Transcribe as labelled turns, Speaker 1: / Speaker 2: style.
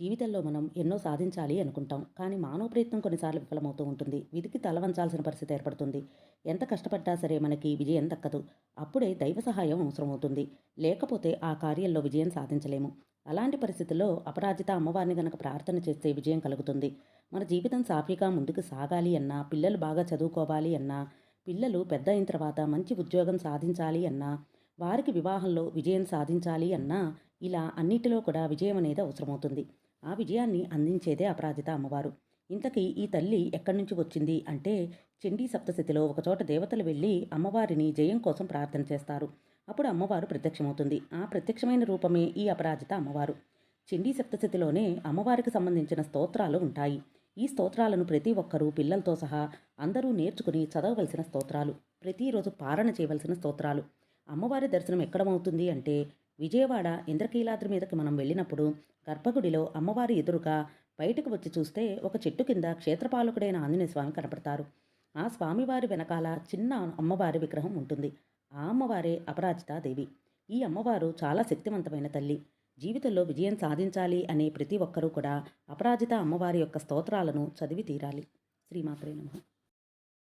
Speaker 1: జీవితంలో మనం ఎన్నో సాధించాలి అనుకుంటాం. కానీ మానవ ప్రయత్నం కొన్నిసార్లు విఫలమవుతూ ఉంటుంది. విధికి తల వంచాల్సిన పరిస్థితి ఏర్పడుతుంది. ఎంత కష్టపడ్డా సరే మనకి విజయం దక్కదు. అప్పుడే దైవ సహాయం అవసరమవుతుంది. లేకపోతే ఆ కార్యంలో విజయం సాధించలేము. అలాంటి పరిస్థితుల్లో అపరాజిత అమ్మవారిని గనక ప్రార్థన చేస్తే విజయం కలుగుతుంది. మన జీవితం సాఫీగా ముందుకు సాగాలి అన్నా పిల్లలు బాగా చదువుకోవాలి అన్నా పిల్లలు పెద్ద అయిన తర్వాత మంచి ఉద్యోగం సాధించాలి అన్నా వారికి వివాహంలో విజయం సాధించాలి అన్నా ఇలా అన్నిటిలో కూడా విజయం అనేది అవసరమవుతుంది. ఆ విజయాన్ని అందించేదే అపరాజిత అమ్మవారు. ఇంతకీ ఈ తల్లి ఎక్కడి నుంచి వచ్చింది అంటే చండీ సప్తశతిలో ఒకచోట దేవతలు వెళ్ళి అమ్మవారిని జయం కోసం ప్రార్థన చేస్తారు. అప్పుడు అమ్మవారు ప్రత్యక్షమవుతుంది. ఆ ప్రత్యక్షమైన రూపమే ఈ అపరాజిత అమ్మవారు. చండీ సప్తశతిలోనే అమ్మవారికి సంబంధించిన స్తోత్రాలు ఉంటాయి. ఈ స్తోత్రాలను ప్రతి ఒక్కరూ పిల్లలతో సహా అందరూ నేర్చుకుని చదవవలసిన స్తోత్రాలు. ప్రతిరోజు పారణ చేయవలసిన స్తోత్రాలు. అమ్మవారి దర్శనం ఎక్కడమవుతుంది అంటే విజయవాడ ఇంద్రకీలాద్రి మీదకి మనం వెళ్ళినప్పుడు గర్భగుడిలో అమ్మవారి ఎదురుగా బయటకు వచ్చి చూస్తే ఒక చెట్టు కింద క్షేత్రపాలకుడైన ఆంజనేయ స్వామి కనపడతారు. ఆ స్వామివారి వెనకాల చిన్న అమ్మవారి విగ్రహం ఉంటుంది. ఆ అమ్మవారే అపరాజితాదేవి ఈ అమ్మవారు చాలా శక్తివంతమైన తల్లి. జీవితంలో విజయం సాధించాలి అనే ప్రతి ఒక్కరూ కూడా అపరాజిత అమ్మవారి యొక్క స్తోత్రాలను చదివి తీరాలి. శ్రీమాత్రే నమః.